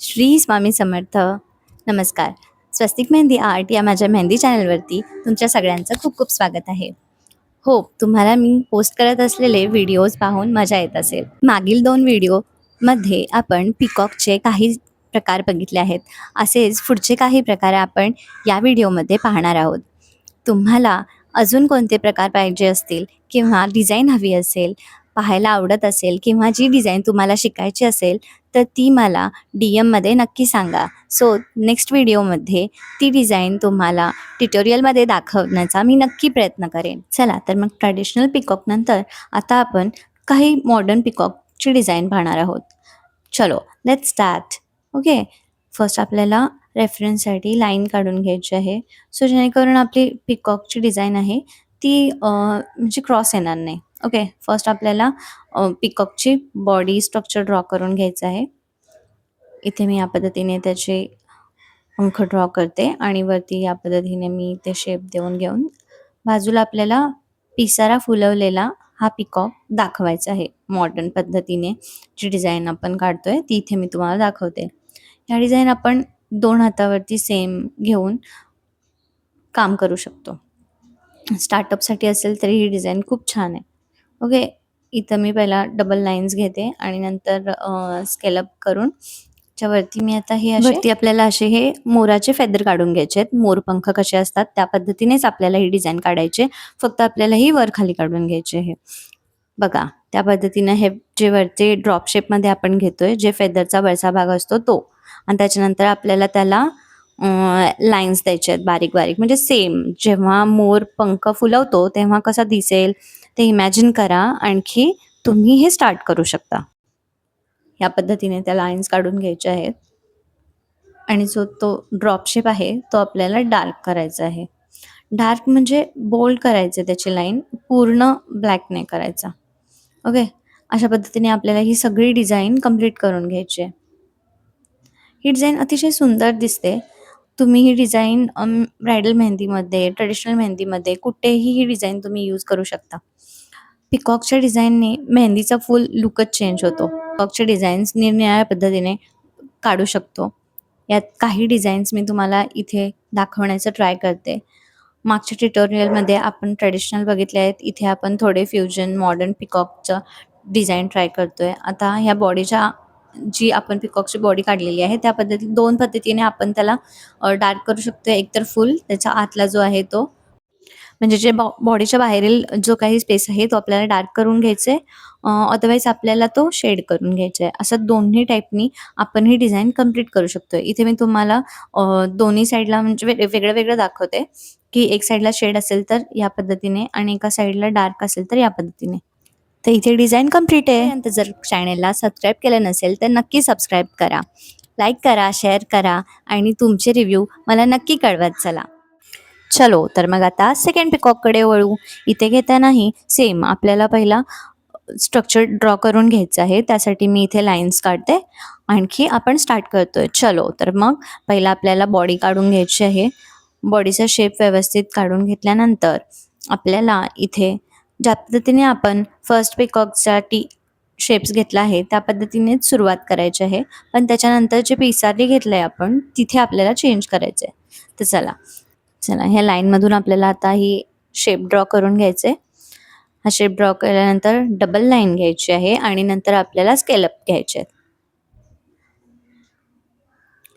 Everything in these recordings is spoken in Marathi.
श्री स्वामी समर्थ. नमस्कार. स्वस्तिक मेहंदी आर्ट या माझ्या मेहंदी चॅनलवरती तुमच्या सगळ्यांचं खूप खूप स्वागत आहे. हो तुम्हाला मी पोस्ट करत असलेले व्हिडिओज पाहून मजा येत असेल. मागील दोन व्हिडिओमध्ये आपण पिकॉकचे काही प्रकार बघितले आहेत. असेच पुढचे काही प्रकार आपण या व्हिडिओमध्ये पाहणार आहोत. तुम्हाला अजून कोणते प्रकार पाहिजे असतील किंवा डिझाईन हवी असेल पाहायला आवडत असेल किंवा जी डिझाईन तुम्हाला शिकायची असेल तर ती मला डी एममध्ये नक्की सांगा. सो नेक्स्ट व्हिडिओमध्ये ती डिझाईन तुम्हाला ट्युटोरियलमध्ये दाखवण्याचा मी नक्की प्रयत्न करेन. चला तर मग ट्रॅडिशनल पिकॉकनंतर आता आपण काही मॉडर्न पिकॉकची डिझाईन पाहणार आहोत. चलो लेट स्टार्ट ओके फर्स्ट आपल्याला रेफरन्ससाठी लाईन काढून घ्यायची आहे. सो जेणेकरून आपली पिकॉकची डिझाईन आहे ती अ, म्हणजे क्रॉस येणार नाही. ओके फर्स्ट आपल्याला पिकअपची बॉडी स्ट्रक्चर ड्रॉ करून घ्यायचं आहे. इथे मी या पद्धतीने त्याचे पंख ड्रॉ करते आणि वरती या पद्धतीने मी ते शेप देऊन घेऊन बाजूला आपल्याला पिसारा फुलवलेला हा पिकॉक दाखवायचा आहे मॉडर्न पद्धतीने. जी डिझाईन आपण काढतोय ती इथे मी तुम्हाला दाखवते. ह्या डिझाईन आपण दोन हातावरती सेम घेऊन काम करू शकतो. स्टार्टअपसाठी असेल तरी ही डिझाईन खूप छान आहे. ओके इथं मी पहिला डबल लाईन्स घेते आणि नंतर स्केलअप करून त्याच्यावरती मी आता हे वरती आपल्याला असे हे मोराचे फेदर काढून घ्यायचे आहेत. मोरपंख कसे असतात त्या पद्धतीनेच आपल्याला ही डिझाईन काढायचे फक्त आपल्याला ही वर खाली काढून घ्यायचे हे बघा त्या पद्धतीने हे जे वरचे ड्रॉप शेपमध्ये आपण घेतोय जे फेदरचा वरचा भाग असतो तो. आणि त्याच्यानंतर आपल्याला त्याला लाईन्स द्यायचे आहेत बारीक बारीक. म्हणजे सेम जेव्हा मोर पंख फुलवतो तेव्हा कसा दिसेल ते इमॅजिन करा. आणखी तुम्ही हे स्टार्ट करू शकता. या पद्धतीने त्या लाईन्स काढून घ्यायच्या आहेत. आणि जो तो ड्रॉप शेप आहे तो आपल्याला डार्क करायचा आहे. डार्क म्हणजे बोल्ड करायचे त्याची लाईन पूर्ण ब्लॅक नाही करायचा. ओके अशा पद्धतीने आपल्याला ही सगळी डिझाईन कंप्लीट करून घ्यायची आहे. ही डिझाईन अतिशय सुंदर दिसते. तुम्ही ही डिझाईन ब्रायडल मेहंदीमध्ये ट्रेडिशनल मेहंदीमध्ये कुठेही ही डिझाईन तुम्ही यूज करू शकता. पिकॉकच्या डिझाईनने मेहंदीचा फुल लुकच चेंज होतो. पिकॉकचे डिझाईन्स निरनिराळ्या पद्धतीने काढू शकतो. यात काही डिझाईन्स मी तुम्हाला इथे दाखवण्याचं ट्राय करते. मागच्या ट्युटोरियलमध्ये आपण ट्रेडिशनल बघितले आहेत. इथे आपण थोडे फ्युजन मॉडर्न पिकॉकचं डिझाईन ट्राय करतोय. आता ह्या बॉडीच्या जी आपण पिकॉकची बॉडी काढलेली आहे त्या पद्धती दोन पद्धतीने आपण त्याला डार्क करू शकतो एकतर फुल त्याच्या आतला जो आहे तो. म्हणजे जे बॉडीच्या बाहेरील जो काही स्पेस आहे तो आपल्याला डार्क करून घ्यायचा आहे अदरवाईज आपल्याला तो शेड करून घ्यायचा आहे असं दोन्ही टाईपनी आपण ही डिझाईन कंप्लीट करू शकतो इथे मी तुम्हाला दोन्ही साईडला म्हणजे वेगळं वेगळं दाखवते. की एक साईडला शेड असेल तर या पद्धतीने आणि एका साईडला डार्क असेल तर या पद्धतीने. तर इथे डिझाईन कंप्लीट आहे. नंतर जर चॅनेलला सबस्क्राईब केलं नसेल तर नक्की सबस्क्राईब करा. लाईक करा शेअर करा आणि तुमचे रिव्ह्यू मला नक्की कळवत चला. चलो तर मग आता सेकंड पिकॉककडे वळू. इथे घेतानाही सेम आपल्याला पहिला स्ट्रक्चर ड्रॉ करून घ्यायचं आहे. त्यासाठी मी इथे लाईन्स काढते. आणखी आपण स्टार्ट करतोय. चलो तर मग पहिला आपल्याला बॉडी काढून घ्यायची आहे. बॉडीचा शेप व्यवस्थित काढून घेतल्यानंतर आपल्याला इथे ज्या पद्धतीने आपण फर्स्ट पिकॉकसाठी शेप्स घेतला आहे त्या पद्धतीनेच सुरुवात करायची आहे. पण त्याच्यानंतर जे पिसारी घेतलं आहे आपण तिथे आपल्याला चेंज करायचं आहे. तर चला चला ह्या लाईनमधून आपल्याला आता ही शेप ड्रॉ करून घ्यायचे हा शेप ड्रॉ केल्यानंतर डबल लाईन घ्यायची आहे आणि नंतर आपल्याला स्केलअप घ्यायचे आहेत.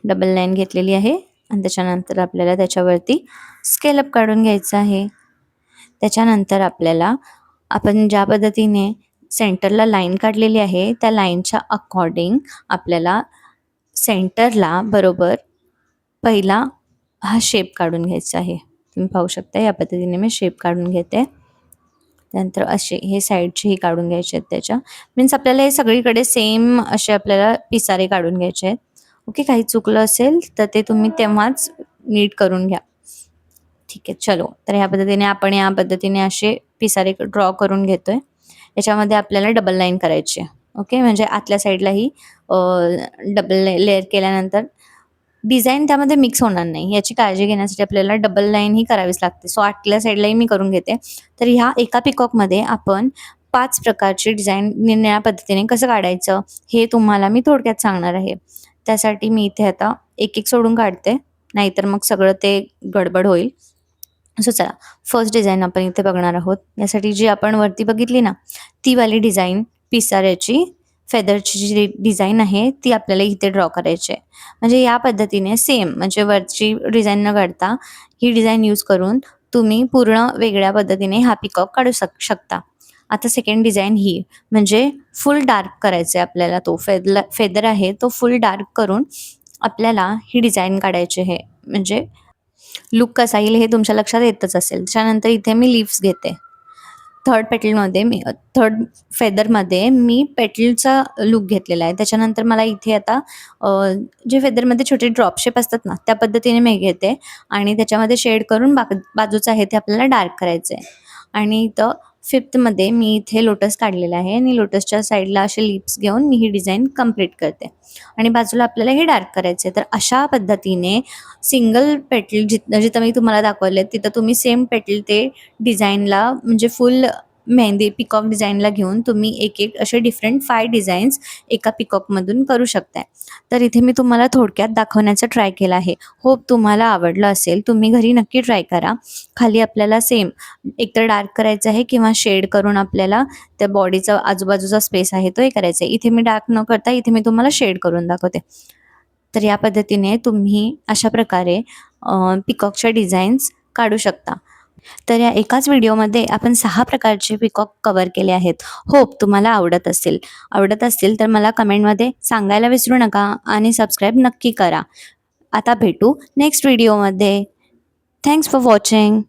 डबल लाईन घेतलेली आहे आणि त्याच्यानंतर आपल्याला त्याच्यावरती स्केलअप काढून घ्यायचं आहे. त्याच्यानंतर आपल्याला आपण ज्या पद्धतीने सेंटरला लाईन काढलेली आहे त्या लाईनच्या अकॉर्डिंग आपल्याला सेंटरला बरोबर पहिला हा शेप काढून घ्यायचा आहे. तुम्ही पाहू शकता या पद्धतीने मी शेप काढून घेते. त्यानंतर असे हे साईडचेही काढून घ्यायचे आहेत त्याच्या. मीन्स आपल्याला हे सगळीकडे सेम असे आपल्याला पिसारे काढून घ्यायचे आहेत. ओके काही चुकलं असेल तर ते तुम्ही तेव्हाच नीट करून घ्या. ठीक आहे चलो. तर ह्या पद्धतीने आपण या पद्धतीने असे पिसारे ड्रॉ करून घेतोय. याच्यामध्ये आपल्याला डबल लाईन करायची आहे. ओके म्हणजे आतल्या साईडलाही डबल लेअर केल्यानंतर डिझाईन त्यामध्ये मिक्स होणार नाही. याची काळजी घेण्यासाठी आपल्याला डबल लाईन ही करावीच लागते. सो आतल्या साईडलाही मी करून घेते. तर ह्या एका पिकॉकमध्ये आपण पाच प्रकारची डिझाईन निरनिळ्या पद्धतीने कसं काढायचं हे तुम्हाला मी थोडक्यात सांगणार आहे. त्यासाठी मी इथे आता एक एक सोडून काढते. नाहीतर मग सगळं ते गडबड होईल. सो चला फर्स्ट डिझाईन आपण इथे बघणार आहोत. यासाठी जी आपण वरती बघितली ना ती वाली डिझाईन पिसाऱ्याची फेदरची जी डिझाईन आहे ती आपल्याला इथे ड्रॉ करायची आहे. म्हणजे या पद्धतीने सेम म्हणजे वरची डिझाईन न काढता ही डिझाईन यूज करून तुम्ही पूर्ण वेगळ्या पद्धतीने हा पिकॉक काढू शक शकता. आता सेकंड डिझाईन ही म्हणजे फुल डार्क करायचं आहे आपल्याला. तो फेदला फेदर आहे तो फुल डार्क करून आपल्याला ही डिझाईन काढायची आहे. म्हणजे लुक कसा येईल हे तुमच्या लक्षात येतच असेल. त्याच्यानंतर इथे मी लिव्स घेते. थर्ड पेटलमध्ये मी थर्ड फेदरमध्ये मी पेटलचा लुक घेतलेला आहे. त्याच्यानंतर मला इथे आता जे फेदरमध्ये छोटे ड्रॉपशेप असतात ना त्या पद्धतीने मी घेते. आणि त्याच्यामध्ये शेड करून बाक बाजूचं आहे ते आपल्याला डार्क करायचं आहे आणि इथं फिफ्थमध्ये मी इथे लोटस काढलेला आहे आणि लोटसच्या साईडला असे लिप्स घेऊन मी ही डिझाईन कंप्लीट करते. आणि बाजूला आपल्याला हे डार्क करायचं आहे. तर अशा पद्धतीने सिंगल पेटल जिथं जिथं मी तुम्हाला दाखवले तिथं तुम्ही सेम पेटल ते डिझाईनला म्हणजे फुल मेहंदी पिकॉक डिझाईनला घेऊन तुम्ही एक एक असे डिफरंट फाय डिझाईन्स एका पिकॉकमधून करू शकताय. तर इथे मी तुम्हाला थोडक्यात दाखवण्याचा ट्राय केला आहे. होप तुम्हाला आवडलं असेल. तुम्ही घरी नक्की ट्राय करा. खाली आपल्याला सेम एकतर डार्क करायचं आहे किंवा शेड करून आपल्याला त्या बॉडीचा आजूबाजूचा स्पेस आहे तो हे करायचा आहे इथे मी डार्क न करता इथे मी तुम्हाला शेड करून दाखवते. तर या पद्धतीने तुम्ही अशा प्रकारे पिकॉकच्या डिझाईन्स काढू शकता. तर या एकाच व्हिडिओमध्ये आपण सहा प्रकारचे पिकॉक कवर केले आहेत. होप तुम्हाला आवडत असेल. आवडत असतील तर मला कमेंटमध्ये सांगायला विसरू नका आणि सबस्क्राईब नक्की करा. आता भेटू नेक्स्ट व्हिडिओमध्ये थँक्स फॉर वॉचिंग